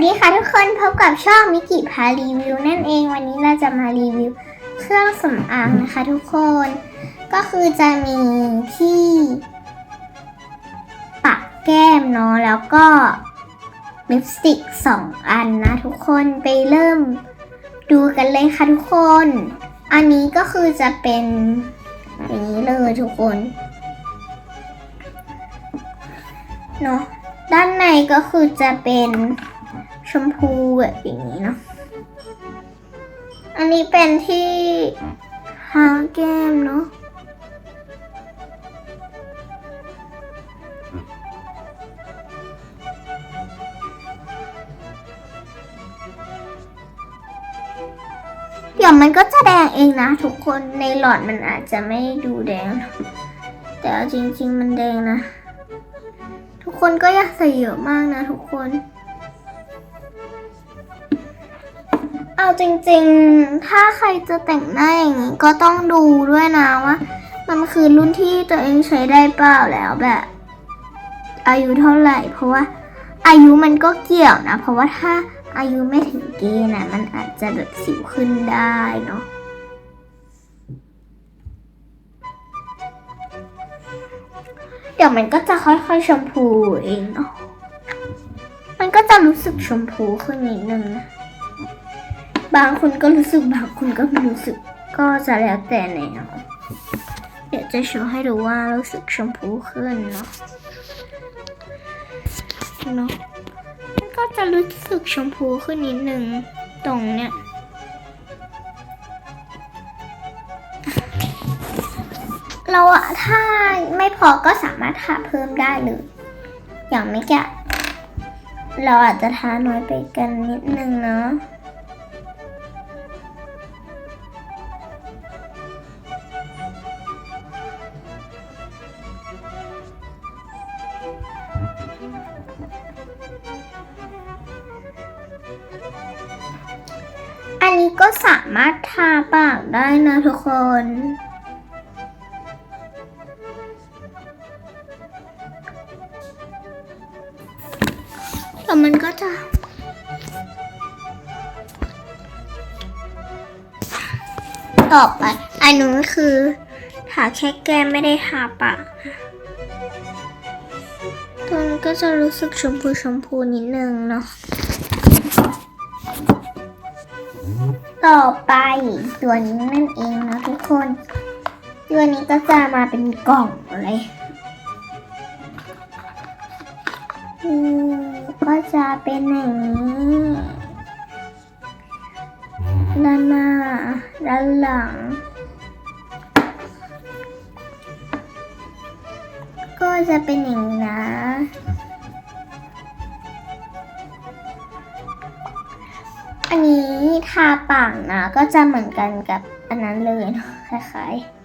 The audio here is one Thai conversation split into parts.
สดีค่ะทุกคนพบกับช่องมิกิพารีวิวนั่นเองวันนี้เราจะมารีวิวเครื่องสำอางนะคะทุกคน ก็คือจะมีที่ปักแก้มเนาะแล้วก็ลิปสติกสองอันนะทุกคนไปเริ่มดูกันเลยค่ะทุกคน อันนี้ก็คือจะเป็นอย่างนี้เลยทุกคนเนาะด้านในก็คือจะเป็น ชมพูแบบอย่างนี้เนาะ อันนี้เป็นที่หางแก้มเนาะเดี๋ยวมันก็จะแดงเองนะทุกคนในหลอดมันอาจจะไม่ดูแดง แต่จริงๆมันแดงนะ ทุกคนก็อยากใส่เยอะมากนะทุกคน เอาจริงๆ ถ้าใครจะแต่งหน้าอย่างนี้ก็ต้องดูด้วยนะว่ามันคือรุ่นที่ตัวเองใช้ได้เปล่าแล้วแบบ อายุเท่าไหร่ เพราะว่า อายุมันก็เกี่ยวนะ เพราะว่าถ้าอายุไม่ถึงเกณฑ์นะมันอาจจะแบบสิวขึ้นได้เนาะเดี๋ยวมันก็จะค่อยๆชมพูเองเนาะมันก็จะรู้สึกชมพูขึ้นนิดนึงนะ บางคนก็รู้สึกบางคนก็ไม่รู้สึกก็จะแล้วแต่แนวเดี๋ยวจะโชว์ให้ดูว่ารู้สึกชมพูขึ้นเนาะเนาะก็จะรู้สึกชมพูขึ้นนิดนึงตรงเนี้ยเราอะถ้าไม่พอก็สามารถทาเพิ่มได้เลย อย่างไม่แกะเราอาจจะทาน้อยไปกันนิดนึงเนาะ ก็สามารถทาปากได้นะทุกคน แต่มันก็จะต่อไปอันนู้นคือทาแค่แก้มไม่ได้ทาปากตัวนี้ก็จะรู้สึกชมพูชมพูนิดนึงเนาะ ต่อไปตัวนี้นั่นเองนะทุกคน ตัวนี้ก็จะมาเป็นกล่องเลยก็จะเป็นอย่างนี้ด้านหน้าด้านหลัง ก็จะเป็นอย่างนี้นะอันนี้ ทาปากนะ ก็จะเหมือนกันกับอันนั้นเลยเนอะคล้ายๆ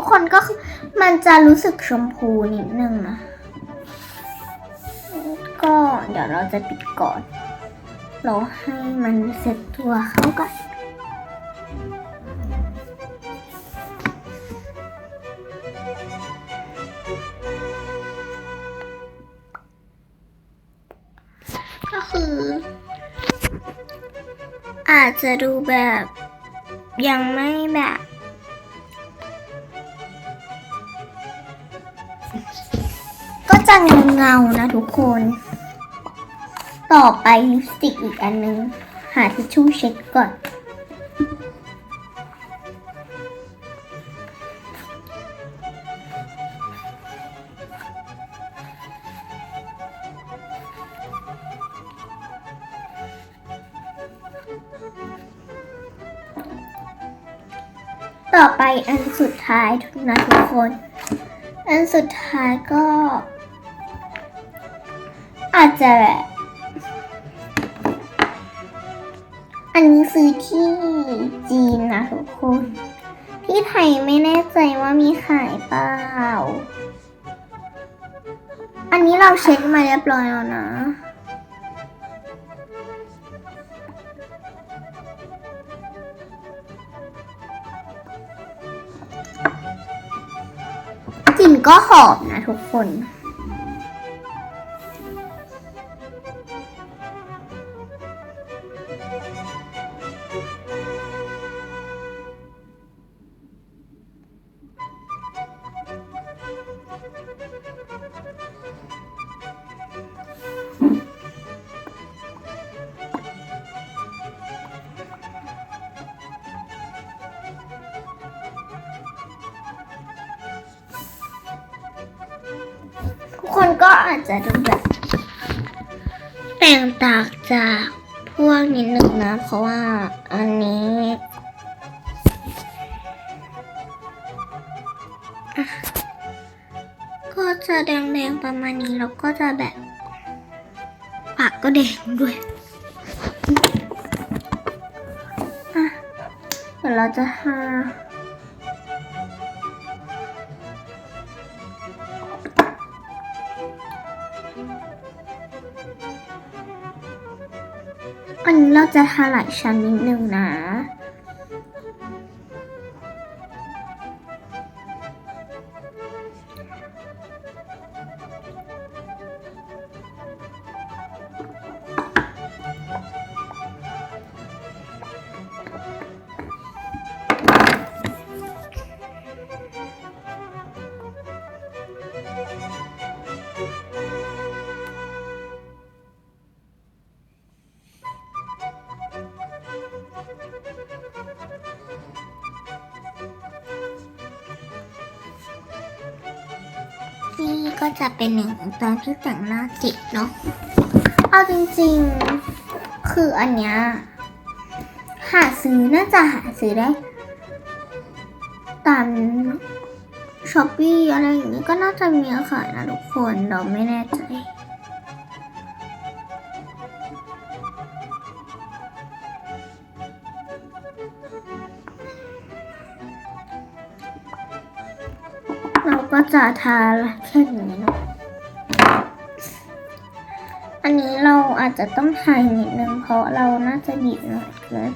ทุกคนก็มันจะรู้สึกชมพูนิดนึงนะ ก็เดี๋ยวเราจะปิดก่อน เราให้มันเสร็จตัวเข้ากันก็คือ อาจจะดูแบบยังไม่แบบ ก็จะเงาเงาๆนะทุกคน ต่อไปลิปสติกอีกอันนึง หาทิชชู่เช็ดก่อนต่อไปอันสุดท้ายนะทุกคน อันสุดท้ายก็ อาจจะแบบอันนี้ซื้อที่จีนนะทุกคน ที่ไทยไม่แน่ใจว่ามีขายเปล่า อันนี้เราเช็คมาเรียบร้อยแล้วนะกลิ่นก็หอมนะทุกคน คนก็อาจจะดูแบบแตกต่างจากพวกนิดนึงนะ เพราะว่าอันนี้ก็จะแดงๆประมาณนี้แล้วก็จะแบบปากก็แดงด้วยอะเดี๋ยวเราจะทา จะทาหลายชั้นนิดนึงนะ จะเป็นหนึ่งของตอนที่แต่งหน้าจิตเนาะเอาจริงๆ คืออันเนี้ยหาซื้อน่าจะหาซื้อได้ตามช้อปปี้อะไรอย่างนี้ก็น่าจะมีขายนะทุกคนเราไม่แน่ใจ ก็จะทาแค่นี้เนาะ อันนี้เราอาจจะต้องทายนิดนึงเพราะเราน่าจะบีบหน่อยเกิน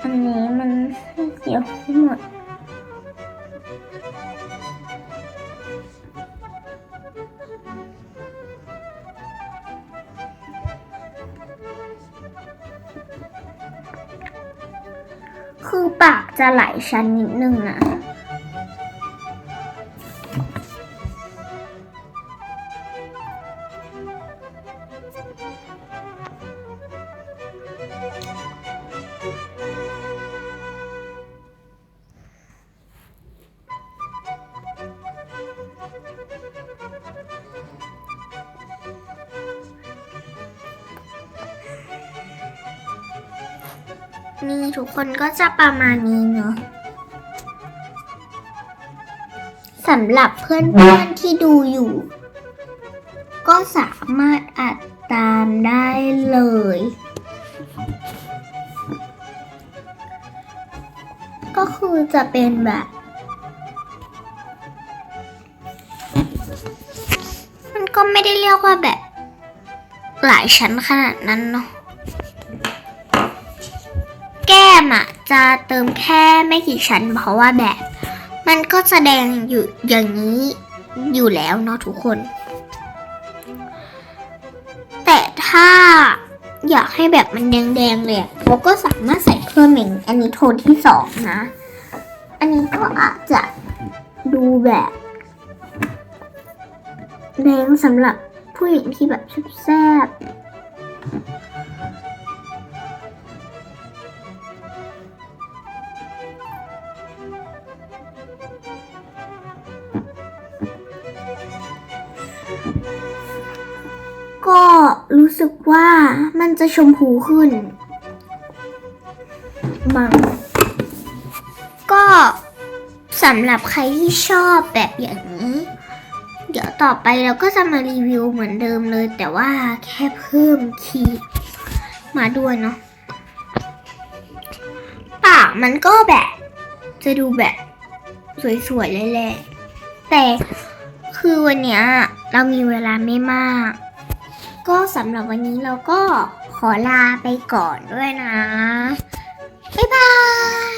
อันนี้มันเสียวไม่หมดคือปากจะไหลชั้นนิดนึงนะ นี่ทุกคนก็จะประมาณนี้เนาะสำหรับเพื่อนๆที่ดูอยู่ ก็สามารถอัดตามได้เลย ก็คือจะเป็นแบบมันก็ไม่ได้เรียกว่าแบบ หลายชั้นขนาดนั้นเนาะ จะเติมแค่ไม่กี่ชั้น เพราะว่าแบบ มันก็จะแดงอยู่อย่างนี้อยู่แล้วเนาะทุกคน แต่ถ้าอยากให้แบบมันแดงๆเลยเราก็สามารถใส่เพิ่มอีกอันนี้โทนที่สองนะ อันนี้ก็อาจจะดูแบบแดงสำหรับผู้หญิงที่แบบชุดแซ่บ ก็รู้สึกว่ามันจะชมพูขึ้นบางก็สำหรับใครที่ชอบแบบอย่างนี้ เดี๋ยวต่อไปเราก็จะมารีวิวเหมือนเดิมเลย แต่ว่าแค่เพิ่มขีดมาด้วยเนาะปากมันก็แบบ จะดูแบบ สวยๆเลยแหละแต่คือวันเนี้ยเรามีเวลาไม่มาก ก็สำหรับวันนี้เราก็ขอลาไปก่อนด้วยนะ บ๊ายบาย